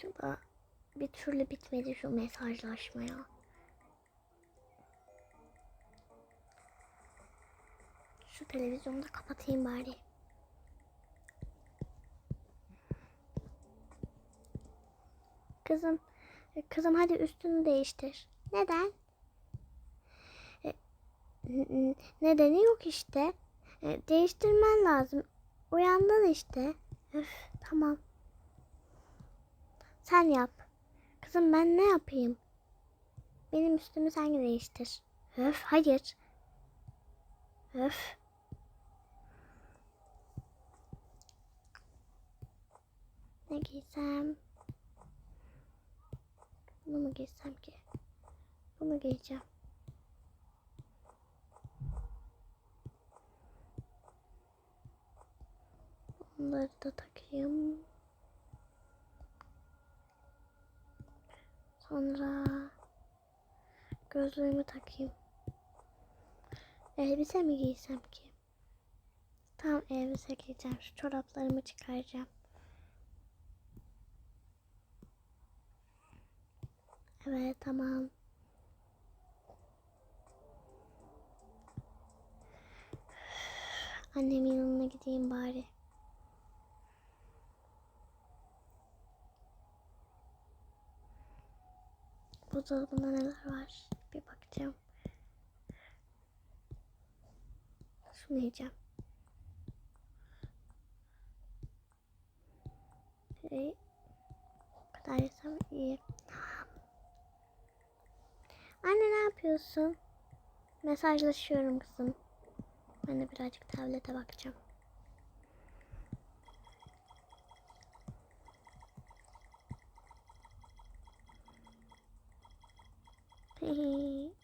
Şurada bir türlü bitmedi şu mesajlaşma ya. Şu televizyonu da kapatayım bari. Kızım, kızım hadi üstünü değiştir. Neden? E, Nedeni yok işte. E, Değiştirmen lazım. Uyandın işte. Öf, tamam. Sen yap. Kızım ben ne yapayım? Benim üstümü sen değiştir. Öf, hayır. Öf. Ne giysem? Bunu mu giysem ki? Bunu giyeceğim. Bunları da takayım. Sonra gözlüğümü takayım. Elbise mi giysem ki? Tamam elbise giyeceğim. Şu çoraplarımı çıkaracağım. Evet tamam. Annemin yanına gideyim bari. Buzdolabında neler var? Bir bakacağım. Şunu yiyeceğim. Şey, bu kadar yesem iyi. Anne ne yapıyorsun? Mesajlaşıyorum kızım. Ben de birazcık tablete bakacağım.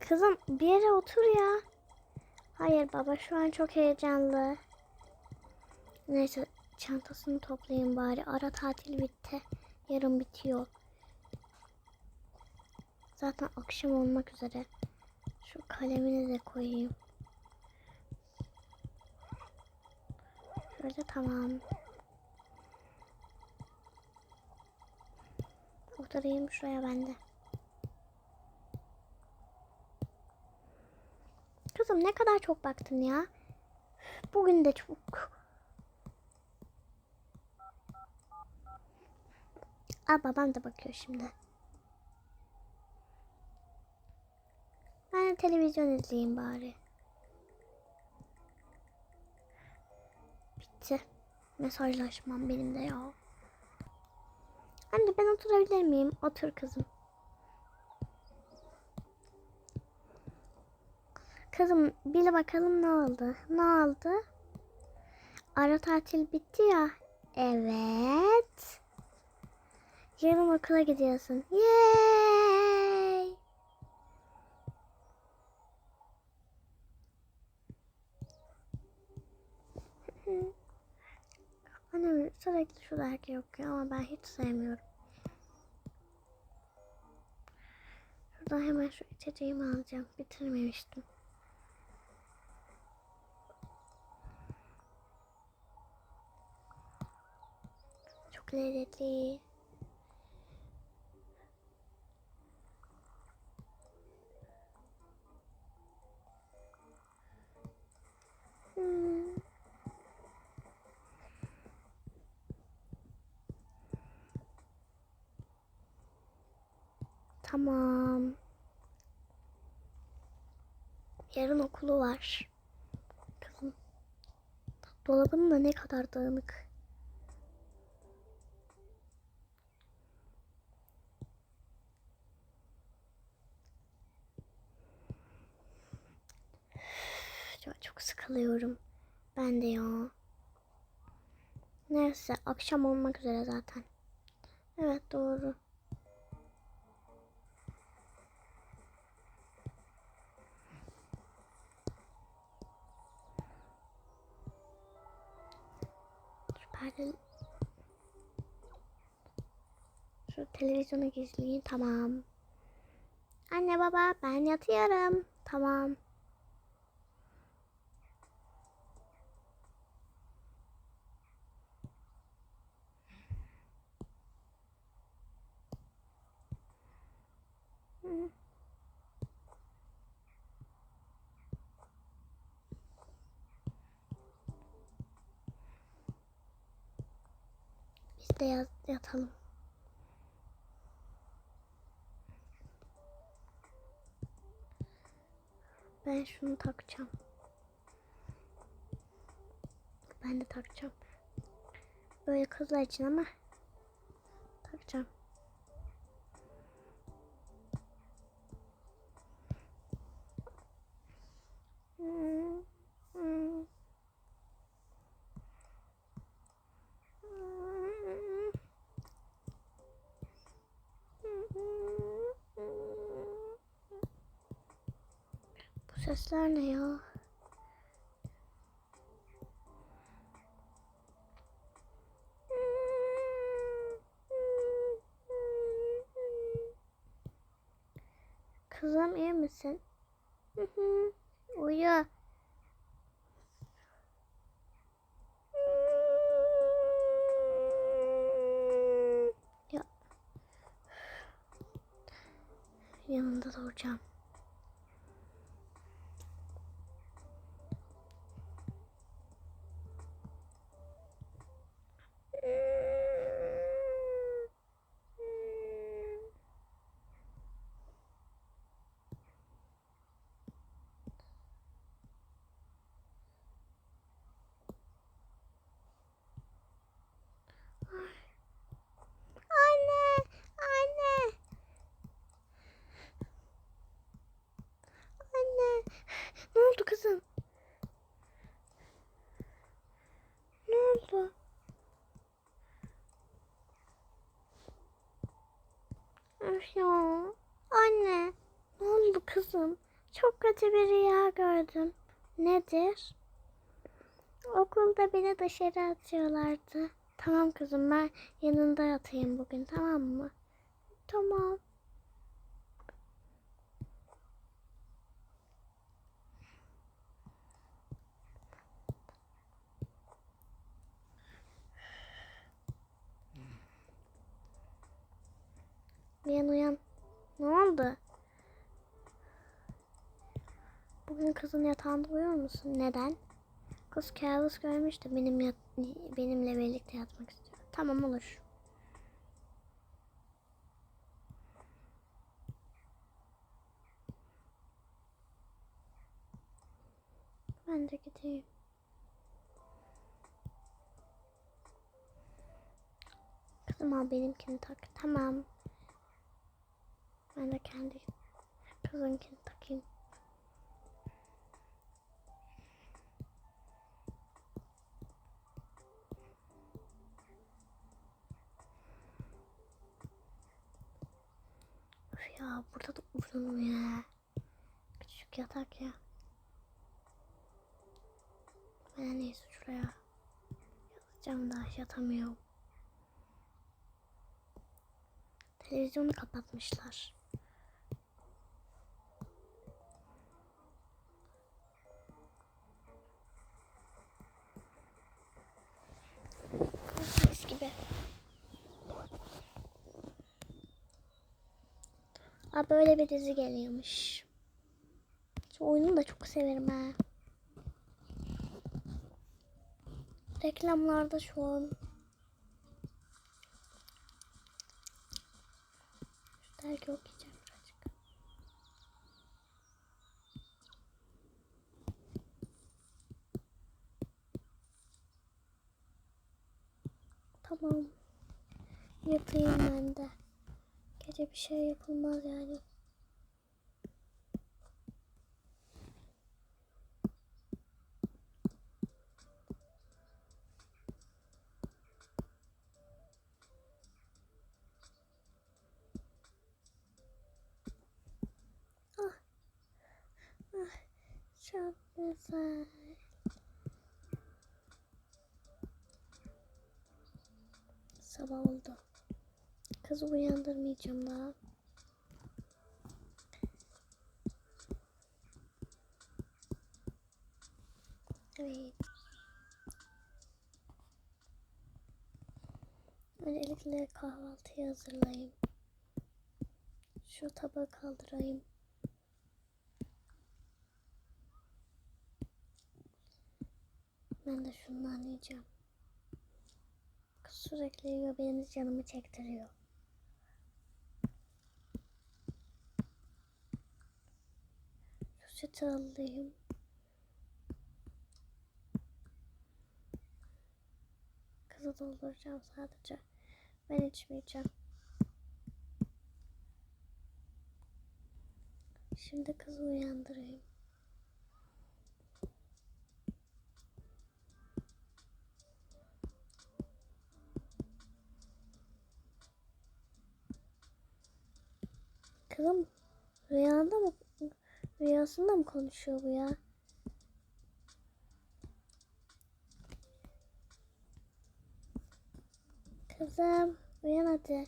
Kızım bir yere otur ya. Hayır baba şu an çok heyecanlı. Neyse çantasını toplayayım bari. Ara tatil bitti. Yarın bitiyor. Zaten akşam olmak üzere. Şu kalemini de koyayım. Şöyle tamam. Oturayım şuraya ben de. Kızım ne kadar çok baktın ya. Bugün de çok. Aa babam da bakıyor şimdi. Ben de televizyon izleyeyim bari. Bitti. Mesajlaşmam benim de ya. Anne ben oturabilir miyim? Otur kızım. Kızım bil bakalım ne oldu? Ne oldu? Ara tatil bitti ya. Evet. Yarın okula gidiyorsun. Yay! Annem sürekli şu dergi okuyor ama ben hiç sevmiyorum. Şuradan hemen şu içeceğimi alacağım. Bitirmemiştim. Çok lezzetli. Tamam. Yarın okulu var. Kızım. Dolabın da ne kadar dağınık. An çok sıkılıyorum. Ben de ya. Neyse akşam olmak üzere zaten. Evet doğru. Pardon. Şu televizyonu gizleyin. Tamam. Anne baba ben yatıyorum. Tamam. Yat- yatalım. Ben şunu takacağım. Ben de takacağım. Böyle kızlar için ama takacağım. Hmm, hmm. Bu sesler ne ya? Kızım iyi misin? Uyu. Ya. Yanında duracağım. Anne, anne. Anne. Ne oldu kızım? Ne oldu? Öf ya. Anne. Ne oldu kızım? Çok kötü bir rüya gördüm. Nedir? Okulda beni dışarı atıyorlardı. Tamam kızım ben yanında yatayım bugün tamam mı? Tamam. Uyan uyan. Ne oldu? Bugün kızın yatağında uyuyor musun? Neden? Kız kabus görmüş de benim yat benimle birlikte yatmak istiyor. Tamam olur. Ben de gideyim. Kızım al benimkini tak. Tamam. Ben de kendi kızınkini takayım. Üf burada da uzun ya. Küçük yatak ya. Ben neyse şuraya yatacağım daha yatamıyorum. Televizyonu kapatmışlar. Aa, böyle bir dizi geliyormuş. Şu oyunu da çok severim ha. Reklamlarda şu an. Şu dergi okuyacağım. Tamam. Yatayım bir şey yapılmaz yani. Ah. Ah. Çok güzel. Sabah oldu. Kızı uyandırmayacağım daha. Evet. Öncelikle kahvaltıyı hazırlayayım. Şu tabağı kaldırayım. Ben de şundan yiyeceğim. Sürekli yiyor benim canımı çektiriyor. Şu sütü alayım. Kızı dolduracağım sadece. Ben içmeyeceğim. Şimdi kızı uyandırayım. Kızım rüyanda mı rüyasında mı konuşuyor bu ya? Kızım uyan hadi.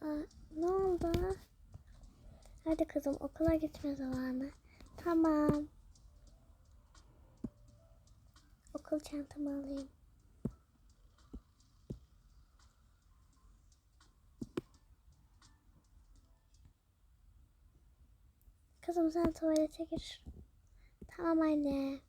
Aa, ne oldu? Hadi kızım okula gitme zamanı. Tamam. Okul çantamı alayım. Kızım sen tuvalete gir. Tamam anne.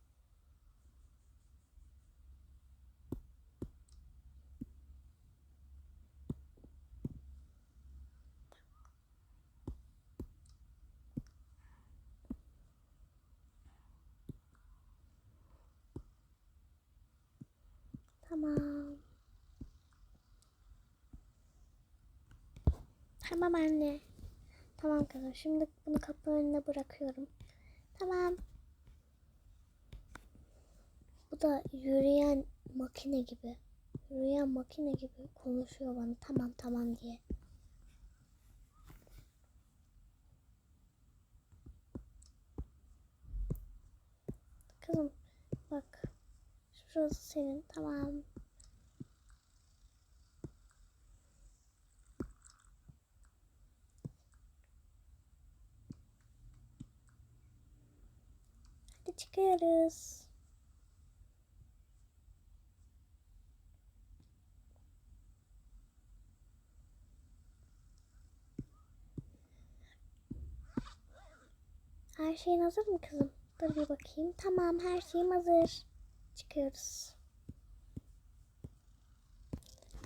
Tamam. Tamam anne. Tamam kızım. Şimdi bunu kapının önüne bırakıyorum. Tamam. Bu da yürüyen makine gibi. Yürüyen makine gibi konuşuyor bana. Tamam tamam diye. Kızım bak. Şurası senin. Tamam. Hadi çıkıyoruz. Her şeyin hazır mı kızım? Dur bir bakayım. Tamam her şeyim hazır. Çıkıyoruz.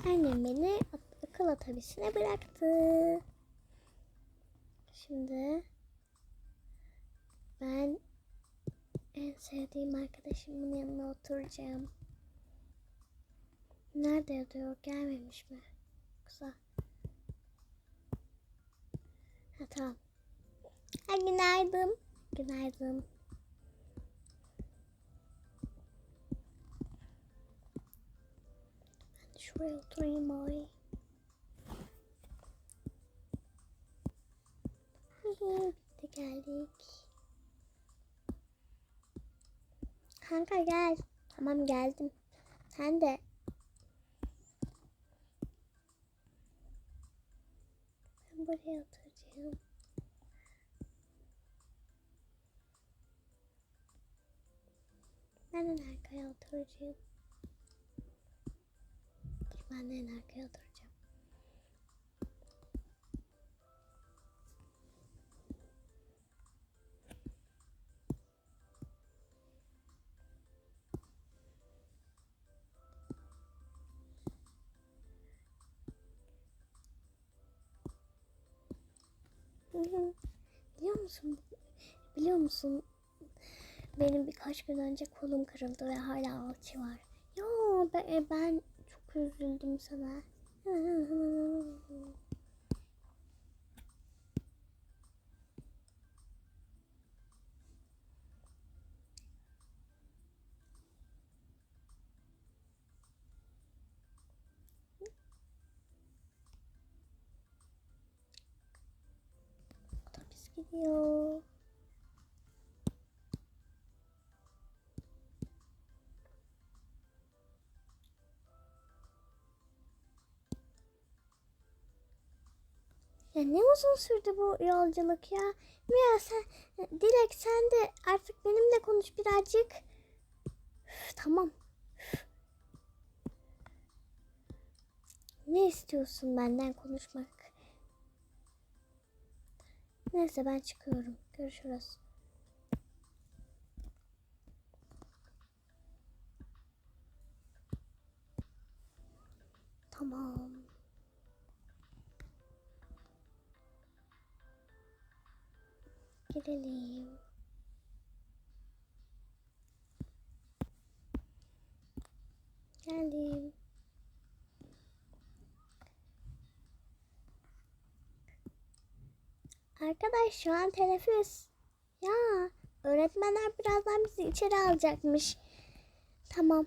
Annem beni akıl otobüsüne bıraktı. Şimdi ben en sevdiğim arkadaşımın yanına oturacağım. Nerede yatıyor? Gelmemiş mi? Güzel. Ha tamam. Ha, günaydın. Günaydın. Ben şuraya oturayım bari. Bitti geldik. Kanka gel. Tamam geldim. Sen de. Ben buraya oturacağım. Ben en arkaya oturacağım. Dur ben de en arkaya oturacağım. Hı. Biliyor musun? Biliyor musun? Benim birkaç gün önce kolum kırıldı ve hala alçı var. Ya ben, e, ben çok üzüldüm sana. gidiyor. Ya ne uzun sürdü bu yolculuk ya. Mia sen, Dilek sen de artık benimle konuş birazcık. Üf, tamam. Üf. Ne istiyorsun benden konuşmak? Neyse ben çıkıyorum. Görüşürüz. Tamam. Girelim. Geldim. Arkadaş şu an teneffüs. Ya öğretmenler birazdan bizi içeri alacakmış. Tamam.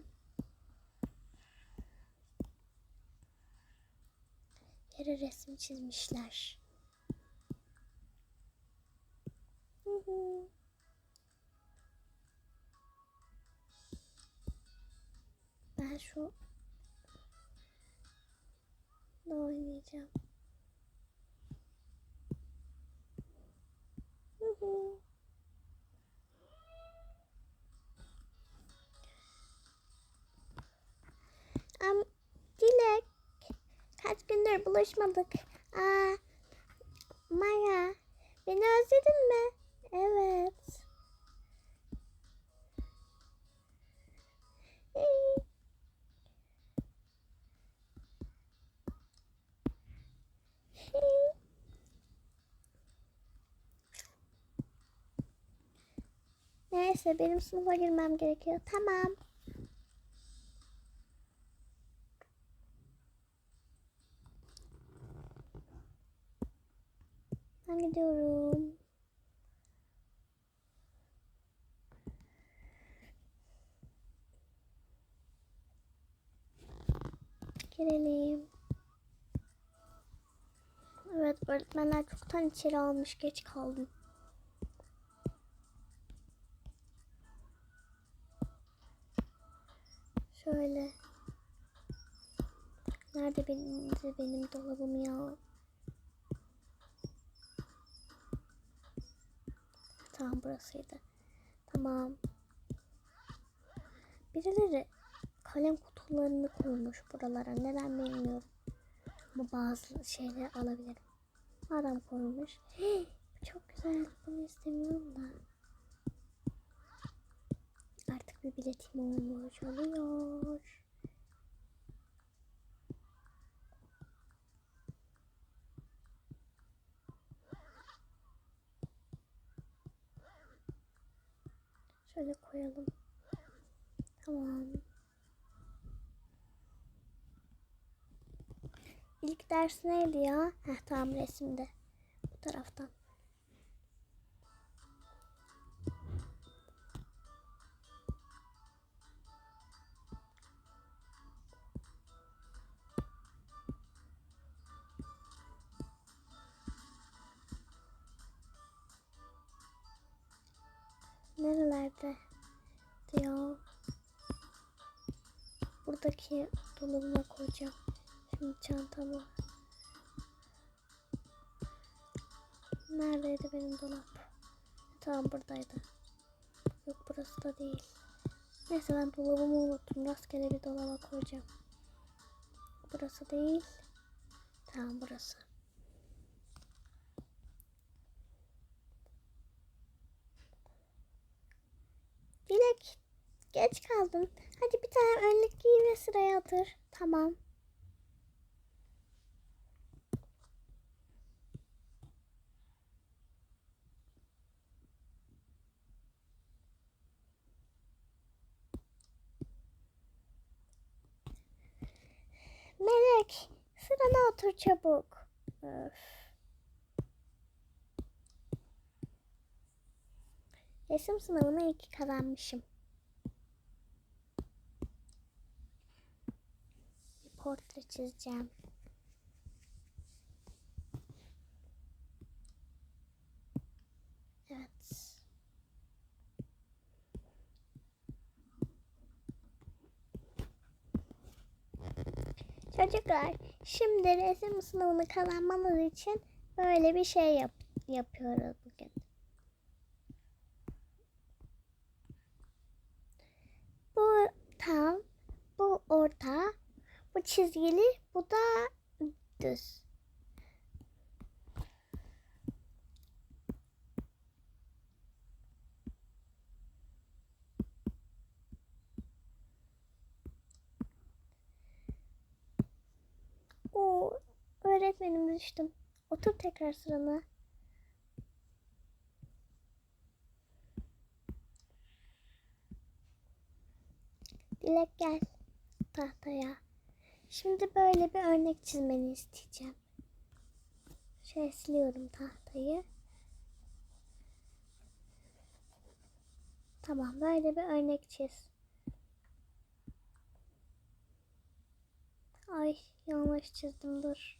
Yere resim çizmişler. Hı. Ben şu da oynayacağım. Am, Dilek, kaç gündür buluşmadık. Aa, Maya, beni özledin mi? Evet. Neyse benim sınıfa girmem gerekiyor. Tamam. Ben gidiyorum. Girelim. Evet öğretmenler çoktan içeri almış. Geç kaldım. Şöyle. Nerede benim, benim dolabım ya? Tamam burasıydı. Tamam. Birileri kalem kutularını koymuş buralara. Neden bilmiyorum. Ama bazı şeyleri alabilirim. Adam koymuş. Çok güzel. Bunu istemiyorum da. Artık bir biletim olmuş oluyor. Şöyle koyalım. Tamam. İlk ders neydi ya? Heh tamam resimde. Bu taraftan. Buradaki dolabıma koyacağım. Şimdi çantamı. Neredeydi benim dolap? Tamam buradaydı. Yok burası da değil. Neyse ben dolabımı unuttum. Rastgele bir dolaba koyacağım. Burası değil. Tamam burası. Dilek geç kaldın. Hadi bir tane önlük giy ve sıraya otur. Tamam. Melek sırana otur çabuk. Öf. Resim sınavına iyi ki kazanmışım. Portre çizeceğim. Evet. Çocuklar, şimdi resim sınavını kazanmanız için Böyle bir şey yap yapıyoruz bugün. Bu tam, bu orta, bu çizgili, bu da düz. Oo, öğretmenim düştüm. Otur tekrar sırana. Dilek gel tahtaya. Şimdi böyle bir örnek çizmeni isteyeceğim. Şöyle siliyorum tahtayı. Tamam böyle bir örnek çiz. Ay yanlış çizdim dur.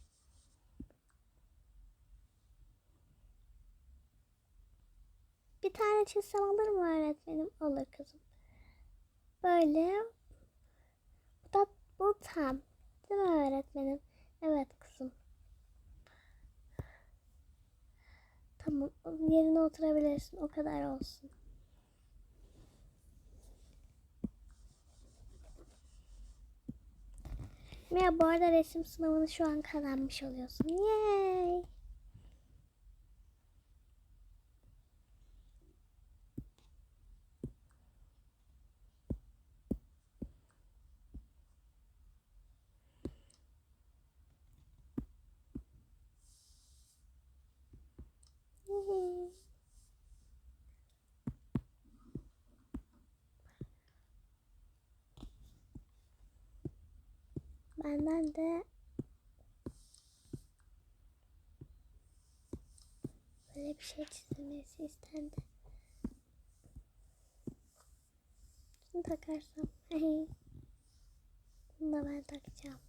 Bir tane çizsem olur mu öğretmenim? Olur kızım. Böyle. Bu da bu tam. Değil mi öğretmenim? Evet kızım. Tamam yerine oturabilirsin. O kadar olsun. Mia bu arada resim sınavını şu an kazanmış oluyorsun. Yay! Benden de böyle bir şey çizilmesi istendi. Şunu takarsam. Bunu da ben takacağım.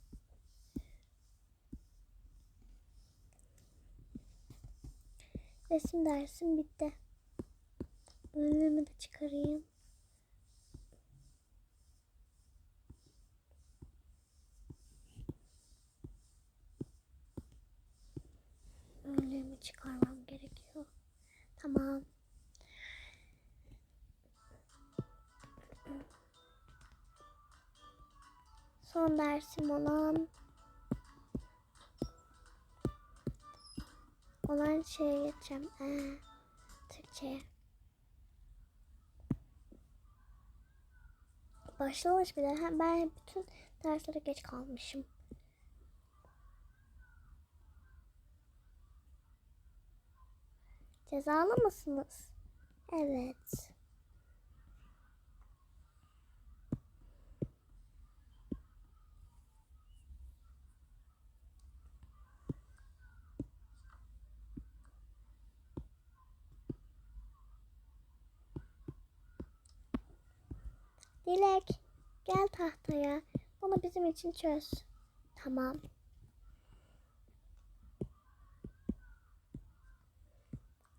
Resim dersim bitti. Önlüğümü de çıkarayım. Önlüğümü çıkarmam gerekiyor. Tamam. Son dersim olan olan şeye geçeceğim. Ee, Türkçe'ye. Başlamış bile. Ben bütün derslere geç kalmışım. Cezalı mısınız? Evet. Dilek, gel tahtaya. Bunu bizim için çöz. Tamam.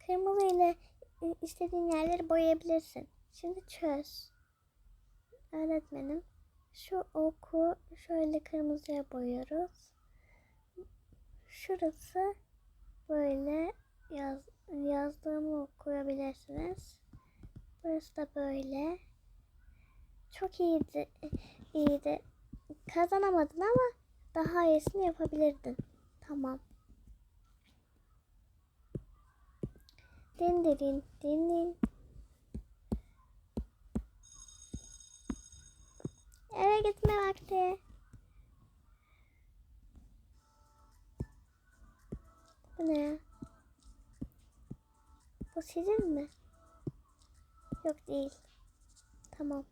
Kırmızı ile istediğin yerleri boyayabilirsin. Şimdi çöz. Öğretmenim. Şu oku şöyle kırmızıya boyuyoruz. Şurası böyle yaz, yazdığımı okuyabilirsiniz. Burası da böyle. Çok iyiydi. iyiydi. Kazanamadın ama daha iyisini yapabilirdin. Tamam. Din din din din. Eve gitme vakti. Bu ne? Bu sizin mi? Yok değil. Tamam.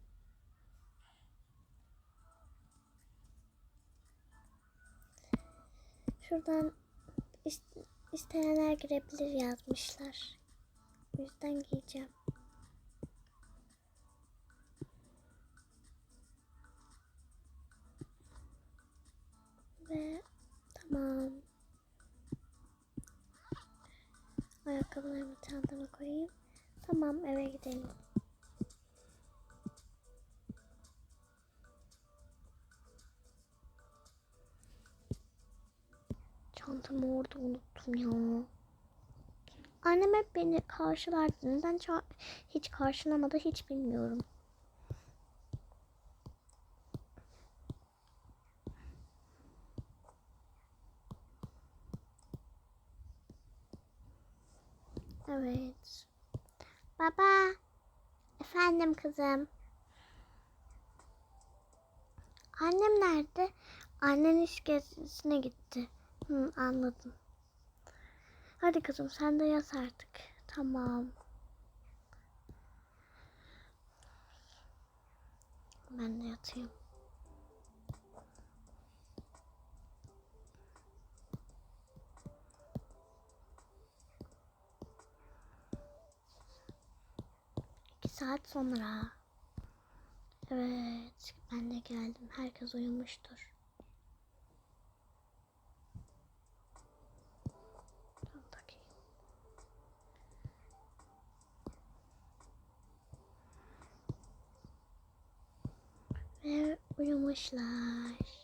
Şuradan ist- isteyenler girebilir yazmışlar. O yüzden giyeceğim. Ve tamam. Ayakkabılarımı çantama koyayım. Tamam eve gidelim. Çantamı orada unuttum ya. Annem hep beni karşılardı. Neden hiç karşılamadı hiç bilmiyorum. Evet. Baba. Efendim kızım. Annem nerede? Annen iş gezisine gitti. Hı, anladım. Hadi kızım sen de yat artık. Tamam. Ben de yatayım. İki saat sonra. Evet, ben de geldim. Herkes uyumuştur. Ve uyumuşlar.